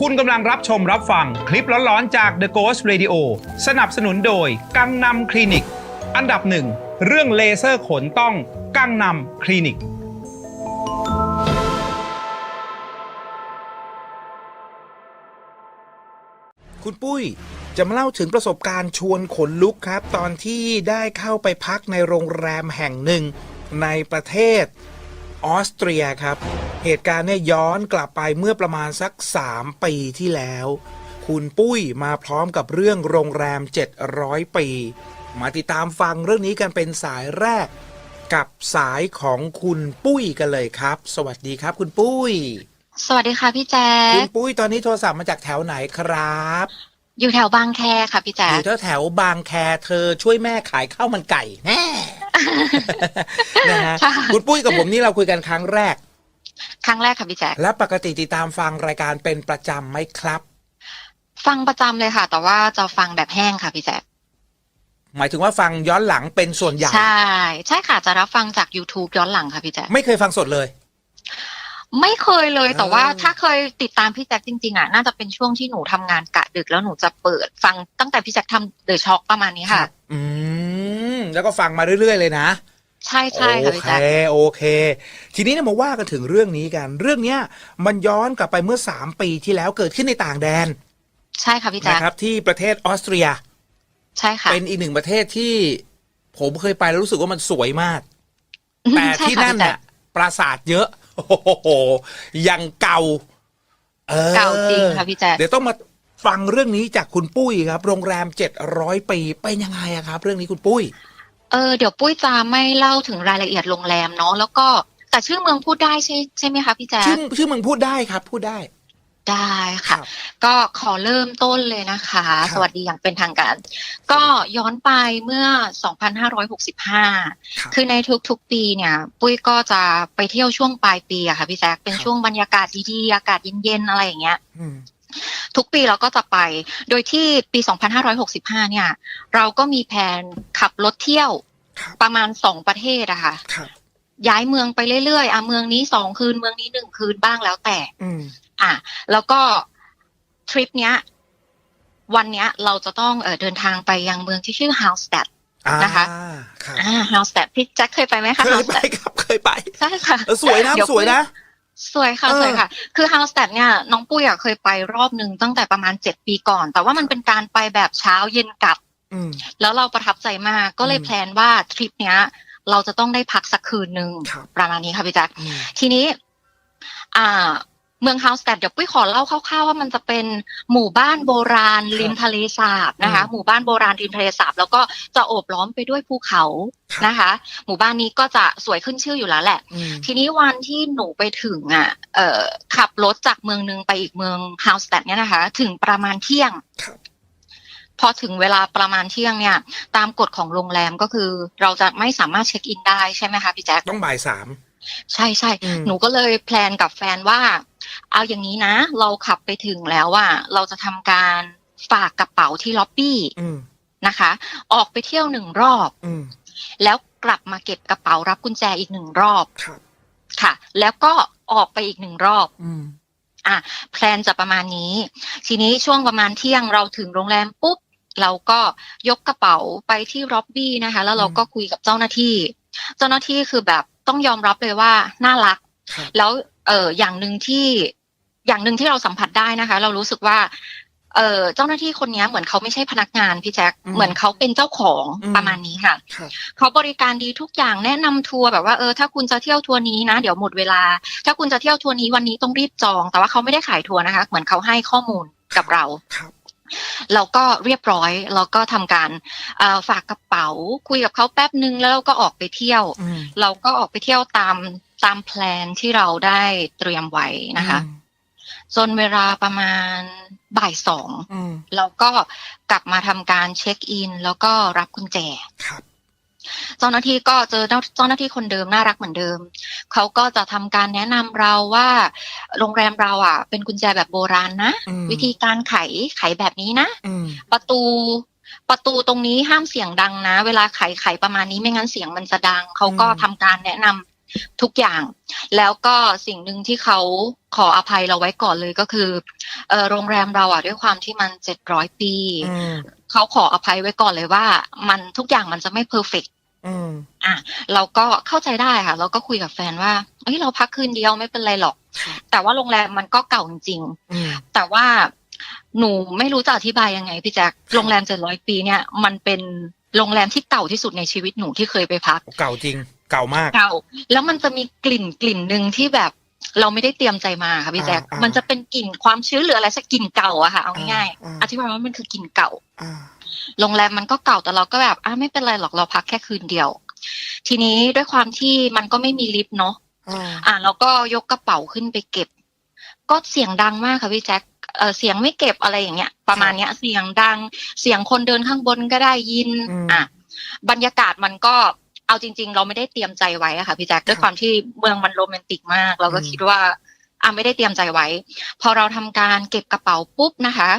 คุณกำลังรับชมรับฟังคลิปร้อนๆจาก The Ghost Radio สนับสนุนโดยกังนำคลินิก อันดับหนึ่งเรื่องเลเซอร์ขนต้องกังนำคลินิก คุณปุ้ยจะมาเล่าถึงประสบการณ์ชวนขนลุกครับ ตอนที่ได้เข้าไปพักในโรงแรมแห่งหนึ่งในประเทศ ออสเตรียครับ เหตุการณ์เนี่ยย้อนกลับไปเมื่อประมาณสัก 3 ปีที่แล้ว คุณปุ้ยมาพร้อมกับเรื่องโรงแรม 700 ปี มาติดตามฟังเรื่องนี้กันเป็นสายแรก กับสายของคุณปุ้ยกันเลยครับ สวัสดีครับ คุณปุ้ย สวัสดีค่ะพี่แจ๊คุคณปุ้ยตอนนี้โทรศัพท์มาจากแถวไหนครับ อยู่แถวบางแคค่ะพี่แจ๊อคยู่แถวแถวๆบางแคเธอช่วยแม่ขายข้าวมันไก่แน่ นะฮะค่ะ คุณปุ้ยกับผมนี่เราคุยกันครั้งแรก ครั้งแรกค่ะพี่แจ๊คและปกติติดตามฟังรายการเป็นประจำไหมครับ ฟังประจำเลยค่ะ แต่ว่าจะฟังแบบแห้งค่ะพี่แจ๊คหมายถึงว่าฟังย้อนหลังเป็นส่วนใหญ่ ใช่ ใช่ค่ะจะรับฟังจาก YouTube ย้อนหลังค่ะพี่แจ๊คไม่เคยฟังสดเลย ไม่เคยเลยแต่ว่าอ่าถ้าเคยติดตามพี่แจ๊คจริงๆอะน่าจะเป็นช่วงที่หนูทำงานกะดึกแล้วหนูจะเปิดฟังตั้งแต่พี่แจ๊คทำเดอะช็อคประมาณนี้ค่ะ อืม แล้วก็ฟังมาเรื่อย ๆ เลยนะ ใช่ใช่ค่ะโอพี่เคแจ๊คโอเค ทีนี้เนี่ยมาว่ากันถึงเรื่องนี้กัน เรื่องเนี้ยมันย้อนกลับไปเมื่อ 3 ปีที่แล้วเกิดขึ้นในต่างแดนใช่ค่ะพี่แจ๊คนะครับ ที่ประเทศออสเตรีย ใช่ค่ะเป็นอีกหนึ่งประเทศที่ ผมเคยไปแล้วรู้สึกว่ามันสวยมาก แต่ใช่ที่ค่ะนั่นพี่แจ๊น่ะคปราสาทเยอะโอ้โหยังเก่าเออเก่าจริงค่ะพี่แจ๊ค เดี๋ยวต้องมาฟังเรื่องนี้จากคุณปุ้ยครับ โรงแรมเจ็ดร้อยปีเป็นยังไงอะครับ เรื่องนี้คุณปุ้ย เออเดี๋ยวปุ้ยจะไม่เล่าถึงรายละเอียดโรงแรมเนาะแล้วก็แต่ชื่อเมืองพูดได้ใช่ใช่ไหมคะพี่แจ๊คชื่อชื่อมึงพูดได้ครับ พูดได้ได้ค่ะ ก็ขอเริ่มต้นเลยนะคะครับสวัสดีอย่างเป็นทางการ ก็ย้อนไปเมื่อ 2565ครับคือในทุกๆปีเนี่ย ปุ้ยก็จะไปเที่ยวช่วงปลายปีอะค่ะพี่แจ๊คเป็นครับช่วงบรรยากาศดีๆ อากาศเย็นๆ อะไรอย่างเงี้ยอืม ทุกปีเราก็จะไป โดยที่ปี 2565 เนี่ย เราก็มีแผนขับรถเที่ยวครับประมาณสองประเทศอะค่ะครับย้ายเมืองไปเรื่อยๆอะเมืองนี้สองคืนเมืองนี้หนึ่งคืนบ้างแล้วแต่อืมอะแล้วก็ทริปเนี้ย วันเนี้ยเราจะต้องเออเดินทางไปยังเมืองที่ชื่อฮาวส t ตดอ่านะคะครับอ่าฮาวส t ตดพี่แจ็คเคยไปไหมคะเคฮาวยสไปแตดครับเคยไปใช่ค่ะเออสวยนะเดี๋ยวสวยนะ สวยค่ะ เออ สวยค่ะ คือฮาวส t ตดเนี่ยน้องปุ้ยอะเคยไปรอบหนึ่งตั้งแต่ประมาณเจ็ดปีก่อน แต่ว่ามันเป็นการไปแบบเช้าเย็นกลับ อืม แล้วเราประทับใจมากก็เลยอืมแพลนว่าทริปเนี้ย เราจะต้องได้พักสักคืนหนึ่งครับ ประมาณนี้ค่ะพี่แจ็คอืม ทีนี้ อ่า เมืองฮาวส t ตดเดี๋ยวปุ้ยขอเล่าคร่าวๆว่ามันจะเป็นหมู่บ้านโบราณครับริมทะเลสาบนะคะอืมหมู่บ้านโบราณริมทะเลสาบ แล้วก็จะโอบล้อมไปด้วยภูเขาครับนะคะ หมู่บ้านนี้ก็จะสวยขึ้นชื่ออยู่แล้วแหละอืมทีนี้วันที่หนูไปถึงอะเอ่อขับรถจากเมืองหนึงไปอีกเมืองฮาวส t ตดเนี่ยนะคะ ถึงประมาณเที่ยงครับพอถึงเวลาประมาณเที่ยงเนี่ย ตามกฎของโรงแรมก็คือ เราจะไม่สามารถเช็คอินได้ใช่ไหมคะพี่แจ๊คต้องบ่ายสามใช่ใช่อืมหนูก็เลยแพลนกับแฟนว่า เอาอย่างนี้นะ เราขับไปถึงแล้วว่า เราจะทำการฝากกระเป๋าที่ล็อบบี้อืมนะคะ ออกไปเที่ยวหนึ่งรอบอืมแล้วกลับมาเก็บกระเป๋ารับกุญแจอีกหนึ่งรอบครับค่ะ แล้วก็ออกไปอีกหนึ่งรอบอืมอะแพลนจะประมาณนี้ ทีนี้ช่วงประมาณเที่ยงเราถึงโรงแรมปุ๊บเราก็ยกกระเป๋าไปที่ล็อบบี้นะคะ แล้วเราก็คุยกับเจ้าหน้าที่ เจ้าหน้าที่คือแบบต้องยอมรับเลยว่าน่ารักครับแล้ว เอออย่างหนึ่งที่อย่างหนึ่งที่เราสัมผัสได้นะคะ เรารู้สึกว่า เออเจ้าหน้าที่คนนี้เหมือนเขาไม่ใช่พนักงานพี่แจ็คอืมเหมือนเขาเป็นเจ้าของอืมประมาณนี้ค่ะครับเขาบริการดีทุกอย่างแนะนำทัวร์แบบว่าเออถ้าคุณจะเที่ยวทัวร์นี้นะ เดี๋ยวหมดเวลา ถ้าคุณจะเที่ยวทัวร์นี้วันนี้ต้องรีบจอง แต่ว่าเขาไม่ได้ขายทัวร์นะคะ เหมือนเขาให้ข้อมูลกับเราครับ เราก็เรียบร้อยเราก็ทำการเอ่อฝากกระเป๋าคุยกับเขาแป๊บนึงแล้วเราก็ออกไปเที่ยวอืมเราก็ออกไปเที่ยวตามตามแพลนที่เราได้เตรียมไว้นะคะจนเวลาประมาณบ่ายสองอืมเราก็กลับมาทำการเช็คอิน แล้วก็รับกุญแจครับ เจ้าหน้าที่ก็เจอเจ้าเจ้าหน้าที่คนเดิมน่ารักเหมือนเดิม เขาก็จะทำการแนะนำเราว่า โรงแรมเราอะ เป็นกุญแจแบบโบราณนะอืมวิธีการไขไขแบบนี้นะอืมประตูประตูตรงนี้ห้ามเสียงดังนะ เวลาไขไขประมาณนี้ไม่งั้นเสียงมันจะดัง เขาก็อืมทำการแนะนทุกอย่าง แล้วก็สิ่งหนึ่งที่เขาขออภัยเราไว้ก่อนเลยก็คือเออโรงแรมเราอะด้วยความที่มันเจ็ดร้อยปีอืมเขาขออภัยไว้ก่อนเลยว่า มันทุกอย่างมันจะไม่เพอร์เฟก อืมเราก็เข้าใจได้ค่ะ เราก็คุยกับแฟนว่าเฮ้ยเราพักคืนเดียวไม่เป็นไรหรอกครับแต่ว่าโรงแรมมันก็เก่าจริงอืมๆแต่ว่าหนูไม่รู้จะอธิบายยังไงพี่แจ๊คโรงแรมเจ็ดร้อยปีเนี่ย มันเป็นโรงแรมที่เก่าที่สุดในชีวิตหนูที่เคยไปพัก เก่าจริง เก่ามาก เก่าแล้วมันจะมีกลิ่นกลิ่นหนึ่งที่แบบ เราไม่ได้เตรียมใจมาค่ะพี่แจ๊คอ่าอ่ามัมันจะเป็นกลิ่นความชื้นหรืออะไรสักกลิ่นเก่าอะค่ะเอาง่ายอ่าๆอธิบายว่ามันคือกลิ่นเก่าอ่าโรงแรมมันก็เก่าแต่เราก็แบบอะไม่เป็นไรหรอกเราพักแค่คืนเดียว ทีนี้ด้วยความที่มันก็ไม่มีลิฟต์เนาะอ่าอะเราก็ยกกระเป๋าขึ้นไปเก็บ ก็เสียงดังมากค่ะพี่แจ็คเออเสียงไม่เก็บอะไรอย่างเงี้ย ประมาณเนี้ย เสียงดัง เสียงคนเดินข้างบนก็ได้ยิน อะบรรยากาศมันก็ เอาจริง ๆ เราไม่ได้เตรียมใจไว้อะค่ะพี่แจ็คด้วยความที่เมืองมันโรแมนติกมาก เราก็คิดว่าอะไม่ได้เตรียมใจไว้ พอเราทำการเก็บกระเป๋าปุ๊บนะคะ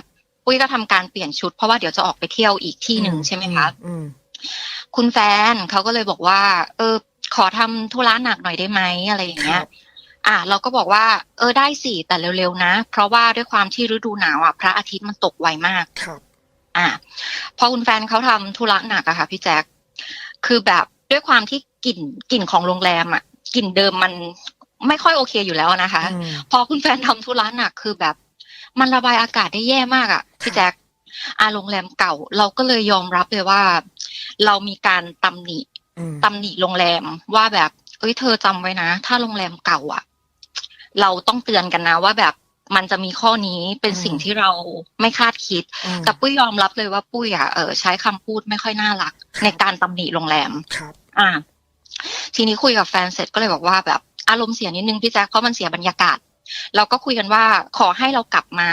ปุ้ยก็ทำการเปลี่ยนชุด เพราะว่าเดี๋ยวจะออกไปเที่ยวอีกที่หนึ่งใช่ไหมคะอืมคุณแฟนเขาก็เลยบอกว่า เออ ขอทำธุระหนักหน่อยได้ไหมอะไรอย่างเงี้ยอะเราก็บอกว่า เออได้สิแต่เร็วๆนะ เพราะว่าด้วยความที่ฤดูหนาวอะพระอาทิตย์มันตกไวมากครับอะพอคุณแฟนเขาทำธุระหนักอะค่ะ พี่แจ๊คคือแบบ ด้วยความที่กลิ่นกลิ่นของโรงแรมอะกลิ่นเดิมมันไม่ค่อยโอเคอยู่แล้วนะคะอืมพอคุณแฟนทำธุระหนักคือแบบ มันระบายอากาศได้แย่มากอะพี่แจ๊คอาโรงแรมเก่า เราก็เลยยอมรับเลยว่า เรามีการตำหนิอืมตำหนิโรงแรมว่าแบบ เอ้ยเธอจำไว้นะ ถ้าโรงแรมเก่าอะเราต้องเตือนกันนะว่าแบบ มันจะมีข้อนี้เป็นสิ่งที่เราไม่คาดคิดอืมแต่ปุ้ยยอมรับเลยว่าปุ้ยอะเออใช้คำพูดไม่ค่อยน่ารัก ในการตำหนิโรงแรมครับอ่า ทีนี้คุยกับแฟนเสร็จก็เลยบอกว่าแบบอารมณ์เสียนิดนึงพี่แจ๊คเพราะมันเสียบรรยากาศ เราก็คุยกันว่าขอให้เรากลับมา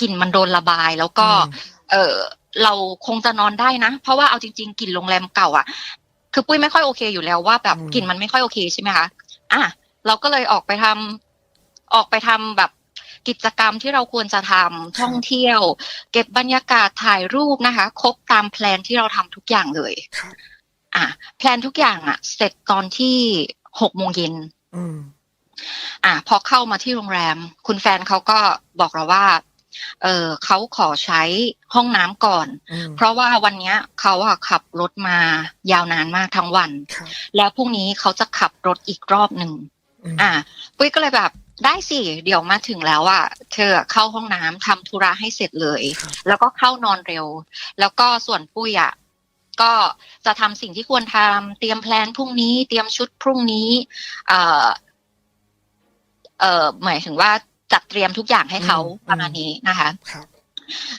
กลิ่นมันโดนระบาย แล้วก็อืมเออเราคงจะนอนได้นะ เพราะว่าเอาจริงๆกลิ่นโรงแรมเก่าอะ คือปุ้ยไม่ค่อยโอเคอยู่แล้วว่าแบบอืมกลิ่นมันไม่ค่อยโอเคใช่ไหมคะอะเราก็เลยออกไปทำออกไปทำแบบ กิจกรรมที่เราควรจะทำท่องเที่ยว เก็บบรรยากาศถ่ายรูปนะคะ ครบตามแพลนที่เราทำทุกอย่างเลยครับอะแพลนทุกอย่างอะ เสร็จตอนที่หกโมงเย็นอืมอะพอเข้ามาที่โรงแรม คุณแฟนเขาก็บอกเราว่า เออเขาขอใช้ห้องน้ำก่อนอืมเพราะว่าวันเนี้ยเขาอะขับรถมายาวนานมากทั้งวันครับแล้วพรุ่งนี้เขาจะขับรถอีกรอบหนึ่งอืมอะปุ้ยก็เลยแบบ ได้สิ เดี๋ยวมาถึงแล้วอะเธอเข้าห้องน้ำทำธุระให้เสร็จเลยครับแล้วก็เข้านอนเร็ว แล้วก็ส่วนปุ้ยอะก็จะทำสิ่งที่ควรทำเตรียมแพลนพรุ่งนี้ เตรียมชุดพรุ่งนี้เอ่อเอ่อหมายถึงว่าจัดเตรียมทุกอย่างให้เขาอืมประมาณนี้นะคะครับ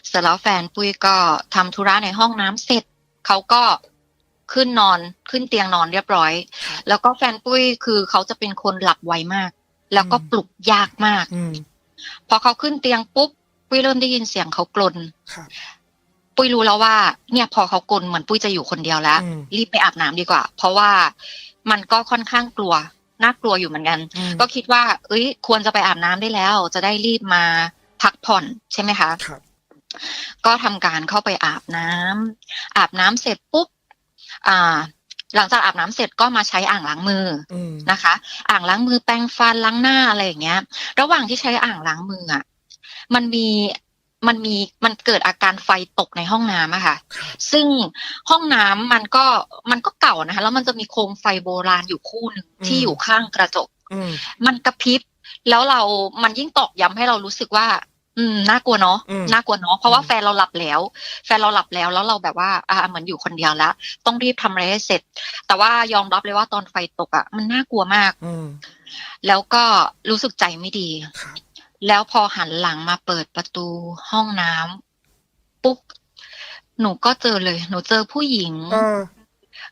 เสร็จแล้วแฟนปุ้ยก็ทำธุระในห้องน้ำเสร็จเขาก็ขึ้นนอนขึ้นเตียงนอนเรียบร้อยครับแล้วก็แฟนปุ้ยคือเขาจะเป็นคนหลับไวมาก แล้วก็อืมปลุกยากมากอืมพอเขาขึ้นเตียงปุ๊บปุ้ยเริ่มได้ยินเสียงเขากลนครับปุ้ยรู้แล้วว่า เนี่ยพอเขากลนเหมือนปุ้ยจะอยู่คนเดียวแล้วอืมรีบไปอาบน้ำดีกว่า เพราะว่ามันก็ค่อนข้างกลัวน่ากลัวอยู่เหมือนกันอืมก็คิดว่า เอ้ย ควรจะไปอาบน้ำได้แล้ว จะได้รีบมาพักผ่อนใช่ไหมคะครับก็ทำการเข้าไปอาบน้ำอาบน้ำเสร็จปุ๊บอ่า หลังจากอาบน้ำเสร็จก็มาใช้อ่างล้างมืออืมนะคะ อ่างล้างมือแปรงฟันล้างหน้าอะไรอย่างเงี้ย ระหว่างที่ใช้อ่างล้างมืออะมันมีมันมีมันเกิดอาการไฟตกในห้องน้ำอะค่ะครับซึ่งห้องน้ำมันก็มันก็เก่านะคะ แล้วมันจะมีโคมไฟโบราณอยู่คู่หนึ่งที่อยู่ข้างกระจกอืมมันกระพริบแล้วเรามันยิ่งตอกย้ำให้เรารู้สึกว่า อืมน่ากลัวเนาะอืมน่ากลัวเนาะเพราะว่าอืมแฟนเราหลับแล้ว แฟนเราหลับแล้วแล้วเราแบบว่าอ่าเหมือนอยู่คนเดียวแล้ว ต้องรีบทำอะไรให้เสร็จ แต่ว่ายอมรับเลยว่าตอนไฟตกอะ่ะมันน่ากลัวมาก อืมแล้วก็รู้สึกใจไม่ดี ครับแล้วพอหันหลังมาเปิดประตูห้องน้ำปุ๊บหนูก็เจอเลย หนูเจอผู้หญิง เออ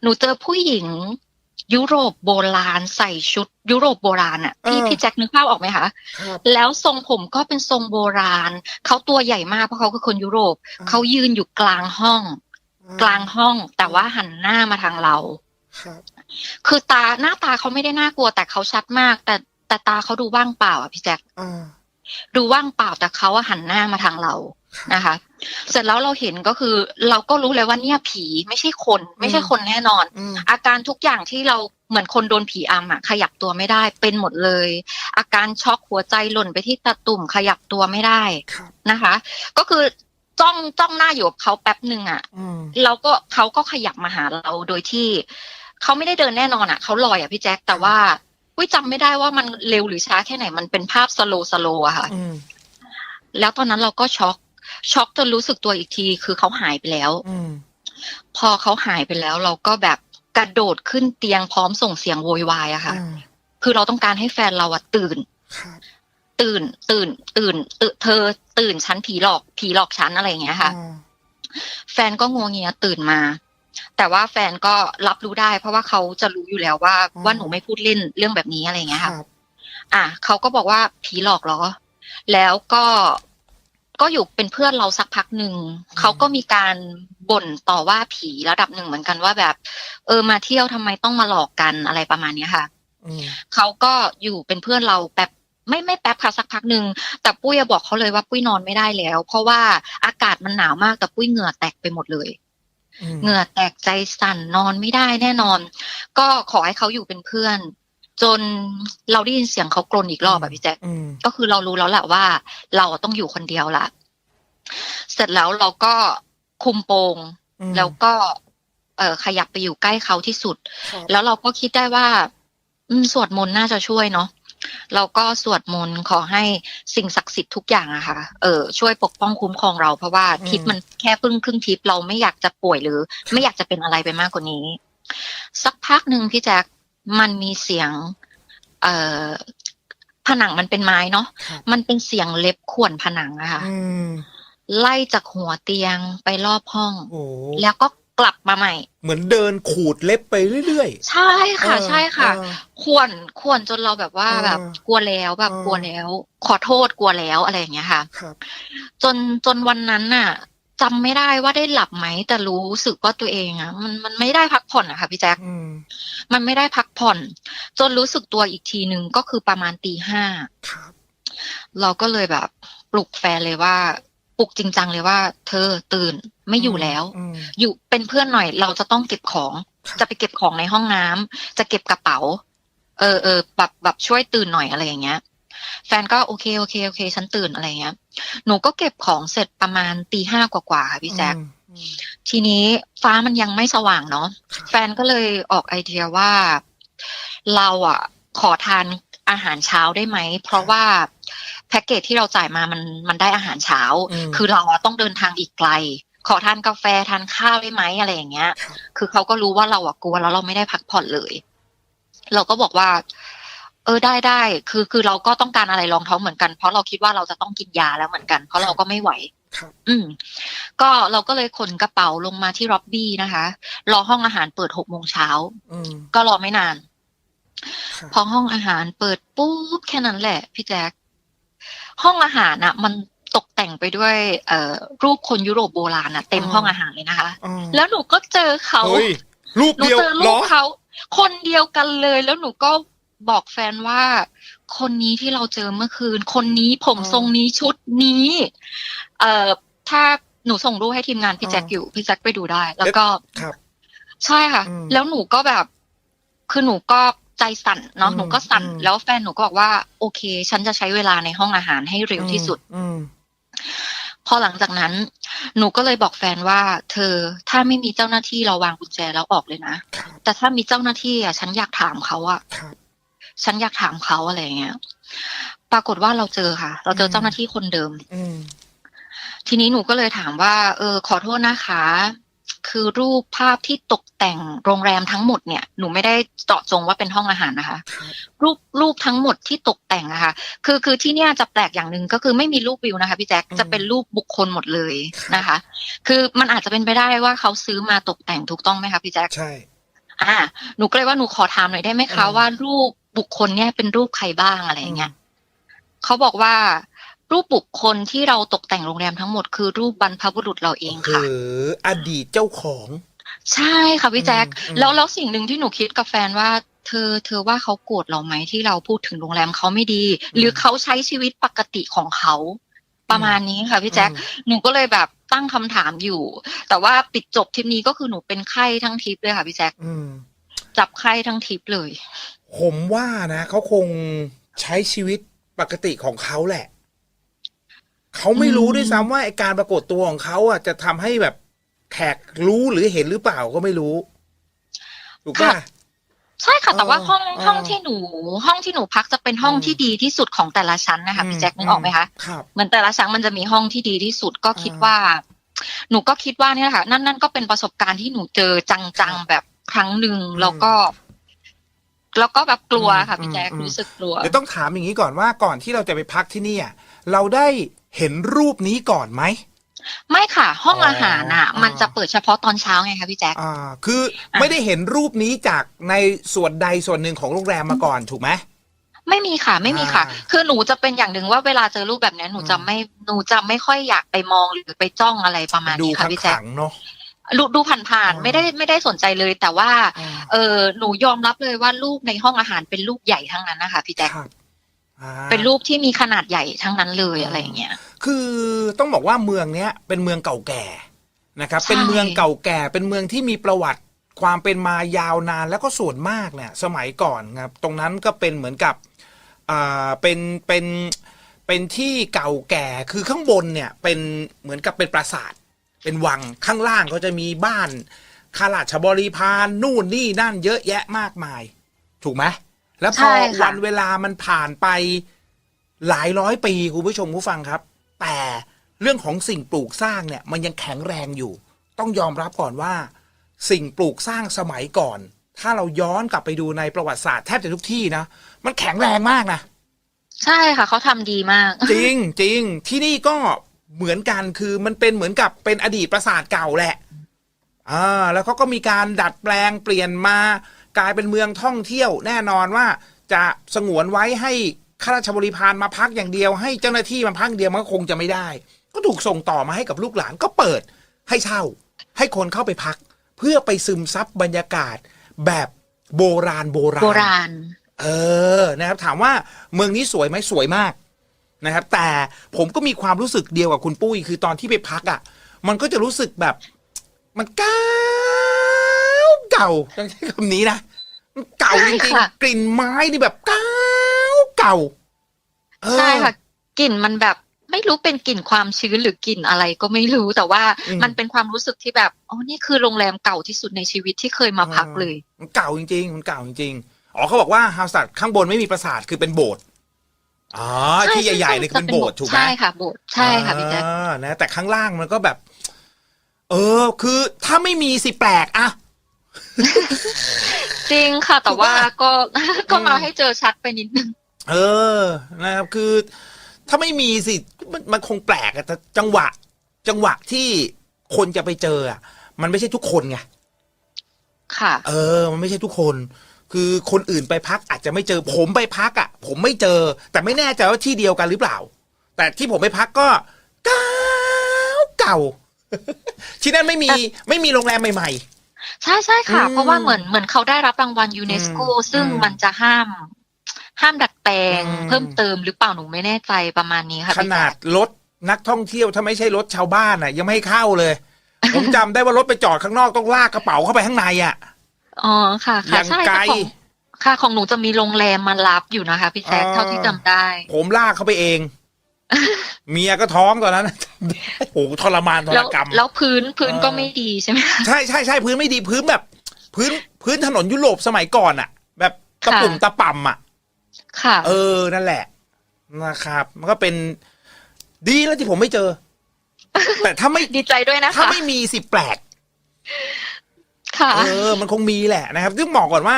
หนูเจอผู้หญิง ยุโรปโบราณใส่ชุด ยุโรปโบราณอะพี่เออพี่แจ็คนึกภาพออกไหมคะครับแล้วทรงผมก็เป็นทรงโบราณเขาตัวใหญ่มากเพราะเขาคือคนยุโรปอ่าเขายืนอยู่กลางห้อง กลางห้อง แต่ว่าหันหน้ามาทางเราครับคือตาหน้าตาเขาไม่ได้น่ากลัวแต่เขาชัดมาก แต่แต่ตาเขาดูว่างเปล่าอะพี่แจ็คอ่าดูว่างเปล่าแต่เขาอะหันหน้ามาทางเรานะคะ เสร็จแล้วเราเห็นก็คือ เราก็รู้เลยว่าเนี่ยผีไม่ใช่คน ไม่ใช่คนแน่นอนอืมอาการทุกอย่างที่เราเหมือนคนโดนผีอำอะขยับตัวไม่ได้เป็นหมดเลย อาการช็อกหัวใจหล่นไปที่ตาตุ่มขยับตัวไม่ได้ครับนะคะ ก็คือจ้องจ้องหน้าอยู่กับเขาแป๊บหนึ่งอะอืมเราก็เขาก็ขยับมาหาเราโดยที่เขาไม่ได้เดินแน่นอนอะเขาลอยอะพี่แจ๊คแต่ว่าอุ้ยจำไม่ได้ว่ามันเร็วหรือช้าแค่ไหนมันเป็นภาพสโลสโลอะค่ะอืมแล้วตอนนั้นเราก็ช็อก ช็อกจนรู้สึกตัวอีกที คือเขาหายไปแล้วอืมพอเขาหายไปแล้ว เราก็แบบกระโดดขึ้นเตียงพร้อมส่งเสียงโวยวายอะค่ะอืมคือเราต้องการให้แฟนเราอะตื่นครับตื่น ตื่น ตื่นตื่นเธอ ตื่นฉันผีหลอกผีหลอกฉันอะไรอย่างเงี้ยค่ะอืมแฟนก็งัวเงียตื่นมา แต่ว่าแฟนก็รับรู้ได้ เพราะว่าเขาจะรู้อยู่แล้วว่าว่าหนูไม่พูดเล่นเรื่องแบบนี้อะไรอย่างเงี้ยคค่ะรับอะเขาก็บอกว่าผีหลอกเหรอ แล้วก็ ก็อยู่เป็นเพื่อนเราสักพักหนึ่งเขาก็มีการบ่นต่อว่าผีระดับหนึ่งเหมือนกันว่าแบบ เออมาเที่ยวทำไมต้องมาหลอกกันอะไรประมาณเนี้ยค่ะอืมเขาก็อยู่เป็นเพื่อนเราแป๊บไม่ไม่แป๊บค่ะสักพักหนึ่งแต่ปุ้ยอะบอกเขาเลยว่าปุ้ยนอนไม่ได้แล้ว เพราะว่าอากาศมันหนาวมากแต่ปุ้ยเหงื่อแตกไปหมดเลยอืมเหงื่อแตกใจสั่นนอนไม่ได้แน่นอน ก็ขอให้เขาอยู่เป็นเพื่อน จนเราได้ยินเสียงเขากรนอีกรอบแบบพี่แจ๊คอืมก็คือเรารู้แล้วแหละว่า เราต้องอยู่คนเดียวละเสร็จแล้วเราก็คุมโปงอืมแล้วก็ เออขยับไปอยู่ใกล้เขาที่สุดครับแล้วเราก็คิดได้ว่า อืมสวดมนต์น่าจะช่วยเนาะเราก็สวดมนต์ขอให้สิ่งศักดิ์สิทธิ์ทุกอย่างอะค่ะเออช่วยปกป้องคุ้มครองเราเพราะว่าทิพย์มันแค่เพิ่งครึ่งทิพย์เราไม่อยากจะป่วยหรือ ไม่อยากจะเป็นอะไรไปมากกว่านี้ สักพักหนึ่งพี่แจ๊ค มันมีเสียง เอ่อผนังมันเป็นไม้เนาะครับมันเป็นเสียงเล็บข่วนผนังอะค่ะอืมไล่จากหัวเตียงไปรอบห้องโอ้แล้วก็กลับมาใหม่ เหมือนเดินขูดเล็บไปเรื่อยใช่ๆค่ะเออใช่ค่ะเออควรควรจนเราแบบว่าเออแบบกลัวแล้วแบบเออกลัวแล้ว ขอโทษกลัวแล้วอะไรอย่างเงี้ยค่ะครับจนจนวันนั้นน่ะ จำไม่ได้ว่าได้หลับไหม แต่รู้สึกว่าตัวเองอะมันมันไม่ได้พักผ่อนอะค่ะพี่แจ๊คอืมมันไม่ได้พักผ่อน จนรู้สึกตัวอีกทีหนึ่งก็คือประมาณตีห้าครับเราก็เลยแบบ ปลุกแฟนเลยว่า ปลุกจริงจังเลยว่า เธอตื่นไม่อยู่แล้วอืมอยู่เป็นเพื่อนหน่อยเราจะต้องเก็บของครับจะไปเก็บของในห้องน้ำจะเก็บกระเป๋า เออเออแบบแบบช่วยตื่นหน่อยอะไรอย่างเงี้ย แฟนก็โอเคโอเคโอเค ฉันตื่นอะไรอย่างเงี้ย หนูก็เก็บของเสร็จประมาณตีห้ากว่าๆค่ะพี่แจ๊คอืมอืมทีนี้ฟ้ามันยังไม่สว่างเนาะครับแฟนก็เลยออกไอเดียว่า เราอะ ขอทานอาหารเช้าได้ไหม เพราะว่าแพ็กเกจที่เราจ่ายมามันมันได้อาหารเช้ามคือเราอะต้องเดินทางอีกไกล ขอทานกาแฟทานข้าวได้ไหมอะไรอย่างเงี้ยครับคือเขาก็รู้ว่าเราอะกลัวแล้วเราไม่ได้พักผ่อนเลย เราก็บอกว่า เออได้ได้คือคือเราก็ต้องการอะไรรองท้องเหมือนกัน เพราะเราคิดว่าเราจะต้องกินยาแล้วเหมือนกัน เพราะเราก็ไม่ไหวครับอืม ก็เราก็เลยขนกระเป๋าลงมาที่ร็อบบี้นะคะ รอห้องอาหารเปิดหกโมงเช้าอืมก็รอไม่นานครับพอห้องอาหารเปิดปุ๊บแค่นั้นแหละ พี่แจ๊คห้องอาหารอะมันตกแต่งไปด้วย เอ่อ รูปคนยุโรปโบราณอะเต็มห้องอาหารเลยนะคะอืมแล้วหนูก็เจอเขาเฮ้ยรูปหนูเดียวเจอเหรรูอปเขาคนเดียวกันเลย แล้วหนูก็ บอกแฟนว่า คนนี้ที่เราเจอเมื่อคืน คนนี้ผมทรงนี้ชุดนี้ เอ่อถ้าหนูส่งรูปให้ทีมงานพี่แจ็คอยู่พี่แจ็คไปดูได้ แล้วก็ครับ ใช่ค่ะอืมแล้วหนูก็แบบ คือหนูก็ใจสั่นเนาะอืมหนูก็สั่นอืมแล้วแฟนหนูก็บอกว่า โอเค ฉันจะใช้เวลาในห้องอาหารให้เร็วที่สุดอืมพอหลังจากนั้น หนูก็เลยบอกแฟนว่า เธอถ้าไม่มีเจ้าหน้าที่เราวางกุญแจแล้วออกเลยนะครับแต่ถ้ามีเจ้าหน้าที่อะ ฉันอยากถามเขาอะครับ ฉันอยากถามเขาอะไรอย่างเงี้ย ปรากฏว่าเราเจอค่ะ เราเจอเจ้าหน้าที่คนเดิม อืม ทีนี้หนูก็เลยถามว่า เออ ขอโทษนะคะ คือรูปภาพที่ตกแต่งโรงแรมทั้งหมดเนี่ย หนูไม่ได้เจาะจงว่าเป็นห้องอาหารนะคะ ครับ รูปรูปทั้งหมดที่ตกแต่งอะค่ะคือคือที่เนี่ยจะแปลกอย่างหนึ่งก็คือไม่มีรูปวิวนะคะพี่แจ๊คอืม จะเป็นรูปบุคคลหมดเลยครับนะคะ คือมันอาจจะเป็นไปได้ว่าเขาซื้อมาตกแต่งถูกต้องไหมคะพี่แจ๊ค ใช่ อ่าหนูก็เลยว่าหนูขอถามหน่อยได้ไหมคะ อืม ว่ารูป บุคคลเนี่ยเป็นรูปใครบ้างอะไรอย่างเงี้ยเขาบอกว่ารูปบุคคลที่เราตกแต่งโรงแรมทั้งหมดคือรูปบรรพบุรุษเราเองค่ะคืออดีตเจ้าของ ใช่ค่ะพี่แจ๊คอืมอืมแล้วแล้วสิ่งหนึ่งที่หนูคิดกับแฟนว่า เธอ เธอว่าเขาโกรธเราไหมที่เราพูดถึงโรงแรมเขาไม่ดี หรือเขาใช้ชีวิตปกติของเขา ประมาณนี้ค่ะพี่แจ๊คหนูก็เลยแบบตั้งคำถามอยู่ แต่ว่าปิดจบทริปนี้ก็คือหนูเป็นไข้ทั้งทริปเลยค่ะพี่แจ๊คอืม จับไข้ทั้งทริปเลย ผมว่านะเขาคงใช้ชีวิตปกติของเขาแหละ เขาไม่รู้อืมด้วยซ้ำว่าไอการปรากฏตัวของเขาอะจะทำให้แบบแขกรู้หรือเห็นหรือเปล่าก็ไม่รู้ ถูกป่ะ ใช่ค่ะ แต่ว่าเออห้องเออห้องที่หนู ห้องที่หนูพักจะเป็นห้องอืมที่ดีที่สุดของแต่ละชั้นนะคะพี่แจ็คนึกออกไหมคะครับเหมือนแต่ละชั้นมันจะมีห้องที่ดีที่สุดก็คิดอ่าว่า หนูก็คิดว่าเนี่ยค่ะ นั่นนั่นก็เป็นประสบการณ์ที่หนูเจอจังๆแบบ ครั้งหนึ่งแล้วก็ แล้วก็แบบกลัวค่ะอืมพี่แจ๊คอืมรู้สึกกลัว เดี๋ยวต้องถามอย่างนี้ก่อนว่าก่อนที่เราจะไปพักที่นี่อะเราได้เห็นรูปนี้ก่อนไหมไม่ค่ะ ห้องอ๋ออาหารอะอ่ามัมันจะเปิดเฉพาะตอนเช้าไงคะพี่แจ๊คอ่า คือไม่ได้เห็นรูปนี้จากในส่วนใดส่วนหนึ่งของโรงแรมมาก่อนถูกไหมไม่มีค่ะ ไม่มีค่ะอ่าคือหนูจะเป็นอย่างหนึ่งว่าเวลาเจอรูปแบบเนี้ยหนูจะอืมไม่หนูจะไม่ค่อยอยากไปมองหรือไปจ้องอะไรประมาณดูนี้ค่ะข้างพี่แจ๊คขังๆเนาะ ดูดูผ่านอ่าๆไม่ได้ไม่ได้สนใจเลย แต่ว่าอ่าเออหนูยอมรับเลยว่ารูปในห้องอาหารเป็นรูปใหญ่ทั้งนั้นนะคะพี่แจ๊คครับอ่าเป็นรูปที่มีขนาดใหญ่ทั้งนั้นเลยอ่าอะไรอย่างเงี้ย คือต้องบอกว่าเมืองเนี้ยเป็นเมืองเก่าแก่นะครับใช่เป็นเมืองเก่าแก่ เป็นเมืองที่มีประวัติความเป็นมายาวนานแล้วก็ส่วนมากเนี่ย สมัยก่อนครับ ตรงนั้นก็เป็นเหมือนกับอ่าเป็นเป็นเป็นที่เก่าแก่ คือข้างบนเนี่ยเป็นเหมือนกับเป็นปราสาท เป็นวังข้างล่างก็จะมีบ้านข้าราชบริพารนู่นนี่นั่นเยอะแยะมากมาย ถูกไหมแล้วพอใช่ค่ะ วันเวลามันผ่านไปหลายร้อยปีคุณผู้ชมผู้ฟังครับ แต่เรื่องของสิ่งปลูกสร้างเนี่ย มันยังแข็งแรงอยู่ ต้องยอมรับก่อนว่า สิ่งปลูกสร้างสมัยก่อน ถ้าเราย้อนกลับไปดูในประวัติศาสตร์แทบจะทุกที่นะมันแข็งแรงมากนะ ใช่ค่ะ เขาทำดีมาก จริงจริงที่นี่ก็ เหมือนกันคือมันเป็นเหมือนกับเป็นอดีตปราสาทเก่าแหละอ่าแล้วเขาก็มีการดัดแปลงเปลี่ยนมากลายเป็นเมืองท่องเที่ยวแน่นอนว่าจะสงวนไว้ให้ข้าราชบริพารมาพักอย่างเดียว ให้เจ้าหน้าที่มาพักอย่างเดียวมันก็คงจะไม่ได้ ก็ถูกส่งต่อมาให้กับลูกหลานก็เปิดให้เช่า ให้คนเข้าไปพัก เพื่อไปซึมซับบรรยากาศแบบโบราณโบราณโบราณ เออนะครับถามว่าเมืองนี้สวยไหมสวยมาก นะครับ แต่ผมก็มีความรู้สึกเดียวกับคุณปุ้ยคือตอนที่ไปพักอะ่ะ มันก็จะรู้สึกแบบ มันเก่าเก่าต้องใช้คำนี้นะมันเก่าจใช่ริงค่ะๆกลิ่นไม้นี่แบบเก่าเก่าเออใช่ค่ะกลิ่นมันแบบไม่รู้เป็นกลิ่นความชื้นหรือกลิ่นอะไรก็ไม่รู้แต่ว่าอืมมันเป็นความรู้สึกที่แบบอ๋อนี่คือโรงแรมเก่าที่สุดในชีวิตที่เคยมาพักเลย มันเก่าจริงๆมันเก่าจริงๆอ๋อเขาบอกว่าฮาวสัตข้างบนไม่มีปราสาทคือเป็นโบสถ์ อ๋อที่ใหญ่ๆนี่คือเป็นโบสถ์ถูกไหมใช่ค่ะโบสถ์ใช่ค่ะพี่แจ๊คอ่านะ แต่ข้างล่างมันก็แบบ เออ คือถ้าไม่มีสิแปลกอะจริงค่ะ แต่ถูกว่าปะก็ก็มาอืมให้เจอชัดไปนิดนึง เออนะครับคือ ถ้าไม่มีสิมันมันคงแปลกอะแต่จังหวะ จังหวะที่คนจะไปเจออะมันไม่ใช่ทุกคนไงค่ะ เออ มันไม่ใช่ทุกคน คือคนอื่นไปพักอาจจะไม่เจอผมไปพักอะ่ะ ผมไม่เจอ แต่ไม่แน่ใจว่าที่เดียวกันหรือเปล่า แต่ที่ผมไปพักก็เก่าเก่า ที่นั่นไม่มีไม่มีโรงแรมใหม่ใช่ใช่ค่ะอืมเพราะว่าเหมือนเหมือนเขาได้รับรางวัลยูเนสโกอืมซึ่งอืมมันจะห้าม ห้ามดัดแปลงอืมเพิ่มเติมหรือเปล่าหนูไม่แน่ใจประมาณนี้ค่ะๆขพี่นาแจ๊ดครถนักท่องเที่ยวถ้าไม่ใช่รถชาวบ้านอะ ยังไม่ให้เข้าเลย ผมจำได้ว่ารถไปจอดข้างนอกต้องลากกระเป๋าเข้าไปข้างในอะ อ๋อค่ะอค่ะย่างใช่ไกลแต่ของค่ะของหนูจะมีโรงแรมมารับอยู่นะคะพี่แจ๊คอ๋อเท่าที่จำได้ ผมลากเข้าไปเอง เมียก็ท้องตอนนั้น โอ้โหทรมานทแล้รวกรรม แล้วพื้นพื้นเออก็ไม่ดีใช่ไหมคะ ใช่ใช่ใช่พื้นไม่ดีพื้นแบบ พื้นพื้นถนนยุโรปสมัยก่อนอะแบบตะค่ะปุ่มตะป่ำอะค่ะ เออนั่นแหละนะครับ มันก็เป็น ดีแล้วที่ผมไม่เจอ แต่ถ้าไม่ ดีใจด้วยนะถ้าคะ ไม่มีสิแปลก ค่ะ เออ มันคงมีแหละนะครับ ซึ่งบอกก่อนว่า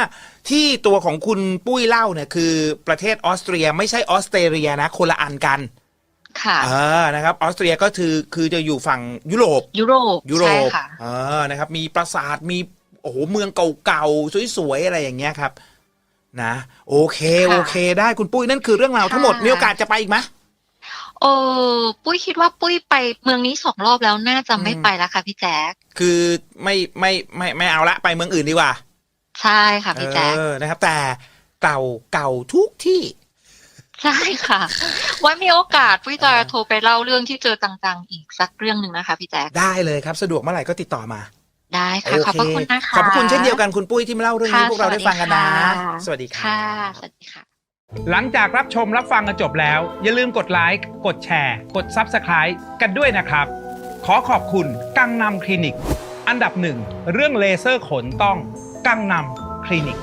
ที่ตัวของคุณปุ้ยเล่าเนี่ยคือประเทศออสเตรียไม่ใช่ออสเตรเลียนะ คนละอันกัน ค่ะ เออ นะครับ ออสเตรียก็คือคือจะอยู่ฝั่งยุโรป ยุโรปยุโรใช่ป ค่ะ เออ นะครับ มีปราสาท มี โอ้โห เมืองเก่าๆ สวยๆ อะไรอย่างเงี้ยครับ นะ โอเค ค่ะโอเค ได้คุณปุ้ย นั่นคือเรื่องราวทั้งหมด ค่ะ มีโอกาสจะไปอีกไหม เออปุ้ยคิดว่าปุ้ยไปเมืองนี้สองรอบแล้วน่าจะไม่อืมไปแล้วค่ะพี่แจ๊คคือไม่ไม่ไม่ไม่เอาละไปเมืองอื่นดีกว่า ใช่ค่ะพี่แจ๊คเออนะครับ แต่เก่าเก่าทุกที่ ใช่ค่ะ ไว้มีโอกาสพี่จะโทรไปเล่าเรื่องที่เจอจังๆ อีกสักเรื่องหนึ่งนะคะพี่แจ๊คได้เลยครับ สะดวกเมื่อไหร่ก็ติดต่อมา ได้ค่ะขอบพระคุณนะคะขอบพระคุณเช่นเดียวกันคุณปุ้ยที่มาเล่าเรื่องนี้ค่ะพวกเราได้ฟังกันนะ สวัสดีค่ะสวัสดีครับค่ะสวัสดีค่ะ หลังจากรับชมรับฟังกันจบแล้ว อย่าลืมกดไลค์กดแชร์ กด Subscribe กันด้วยนะครับ ขอขอบคุณกังนำคลินิก อันดับหนึ่งเรื่องเลเซอร์ขนต้องกังนำคลินิก